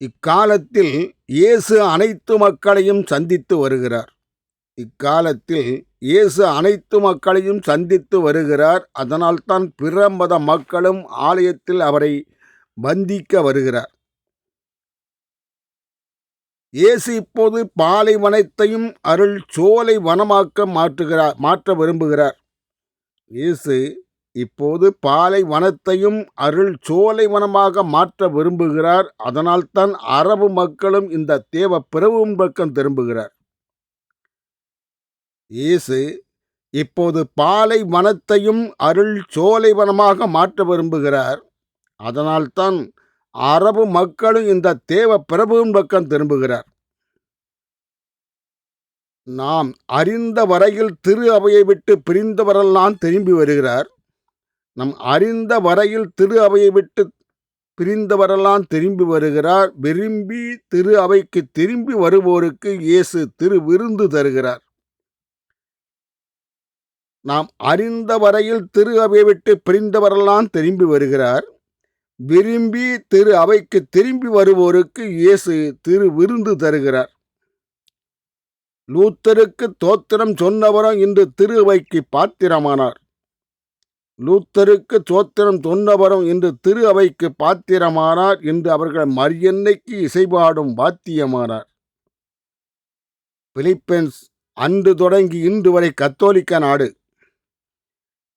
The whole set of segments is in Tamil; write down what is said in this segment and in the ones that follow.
இக்காலத்தில் இயேசு அனைத்து மக்களையும் சந்தித்து வருகிறார். இக்காலத்தில் இயேசு அனைத்து மக்களையும் சந்தித்து வருகிறார். அதனால்தான் பிற மத மக்களும் ஆலயத்தில் அவரை பந்திக்க வருகிறார். இயேசு இப்போது பாலைவனத்தையும் அருள் சோலை வனமாக்க மாற்றுகிறார் மாற்ற விரும்புகிறார். இயேசு இப்போது பாலை வனத்தையும் அருள் சோலை வனமாக மாற்ற விரும்புகிறார். அதனால்தான் அரபு மக்களும் இந்த தேவ பிறவும் பக்கம் திரும்புகிறார். இயேசு இப்போது பாலை வனத்தையும் அருள் சோலை வனமாக மாற்ற விரும்புகிறார். அதனால்தான் அரபு மக்களும் இந்த தேவ பிரபுவின் பக்கம் திரும்புகிறார். நாம் அறிந்த வரையில் திரு அவையை விட்டு பிரிந்தவரெல்லாம் திரும்பி வருகிறார். நம் அறிந்த வரையில் திரு அவையை விட்டு பிரிந்தவரெல்லாம் திரும்பி வருகிறார். விரும்பி திரு அவைக்கு திரும்பி வருவோருக்கு இயேசு திரு விருந்து தருகிறார். நாம் அறிந்த வரையில் திரு அவையை விட்டு பிரிந்தவரெல்லாம் திரும்பி வருகிறார். விரும்பி திரு அவைக்கு திரும்பி வருவோருக்கு இயேசு திரு விருந்து தருகிறார். லூத்தருக்கு தோத்திரம் சொன்னவரும் இன்று திரு அவைக்கு பாத்திரமானார். லூத்தருக்கு சோத்திரம் சொன்னவரும் என்று திரு அவைக்கு பாத்திரமானார் என்று அவர்கள் மரியன்னைக்கு இசைபாடும் பாத்தியமானார் பிலிப்பைன்ஸ் அன்று தொடங்கி இன்று வரை கத்தோலிக்க நாடு.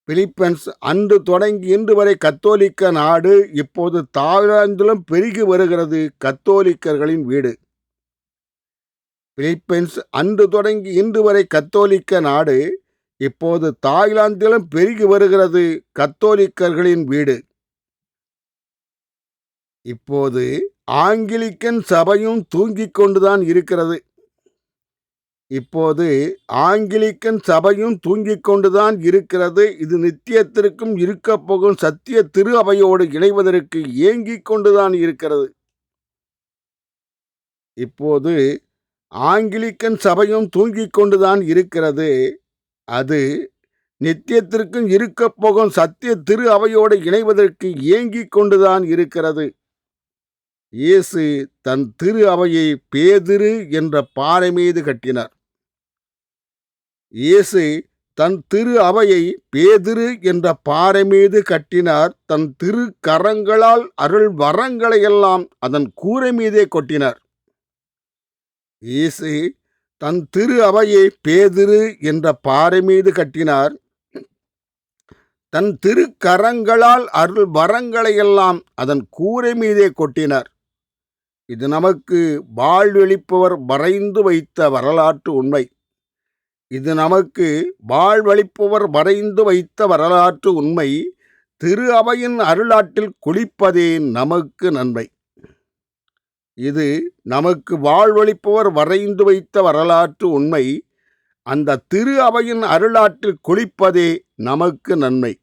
பிலிப்பைன்ஸ் அன்று தொடங்கி இன்று வரை கத்தோலிக்க நாடு. இப்போது தாய்லாந்திலும் பெருகி வருகிறது கத்தோலிக்கர்களின் வீடு. பிலிப்பைன்ஸ் அன்று தொடங்கி இன்று வரை கத்தோலிக்க நாடு. இப்போது தாய்லாந்திலும் பெருகி வருகிறது கத்தோலிக்கர்களின் வீடு. இப்போது ஆங்கிலிக்கன் சபையும் தூங்கிக் கொண்டுதான் இருக்கிறது. இப்போது ஆங்கிலிக்கன் சபையும் தூங்கிக் கொண்டுதான் இருக்கிறது. இது நித்தியத்திற்கும் இருக்கப் போகும் சத்திய திரு அவையோடு இணைவதற்கு ஏங்கிக் கொண்டுதான் இருக்கிறது. இப்போது ஆங்கிலிக்கன் சபையும் தூங்கிக் கொண்டுதான் இருக்கிறது. அது நித்தியத்திற்கும் இருக்கப் போகும் சத்திய திரு அவையோடு இணைவதற்கு ஏங்கிக் கொண்டுதான் இருக்கிறது. இயேசு தன் திரு அவையை பேதிரு என்ற பாறை மீது கட்டினார். இயேசு தன் திரு அவையை பேதிரு என்ற பாறை மீது கட்டினார். தன் திரு கரங்களால் அருள் வரங்களையெல்லாம் அதன் கூரை மீதே கொட்டினார். இயேசு தன் திரு அவையை பேதிரு என்ற பாறை மீது கட்டினார். தன் திரு கரங்களால் அருள் வரங்களையெல்லாம் அதன் கூரை மீதே கொட்டினார். இது நமக்கு வாழ்வெளிப்பவர் வரைந்து வைத்த வரலாற்று உண்மை. இது நமக்கு வாழ்வளிப்பவர் வரைந்து வைத்த வரலாற்று உண்மை. திரு அவையின் அருளாற்றில் குளிப்பதே நமக்கு நன்மை. இது நமக்கு வாழ்வளிப்பவர் வரைந்து வைத்த வரலாற்று உண்மை. அந்த திரு அவையின் அருளாற்றில் குளிப்பதே நமக்கு நன்மை.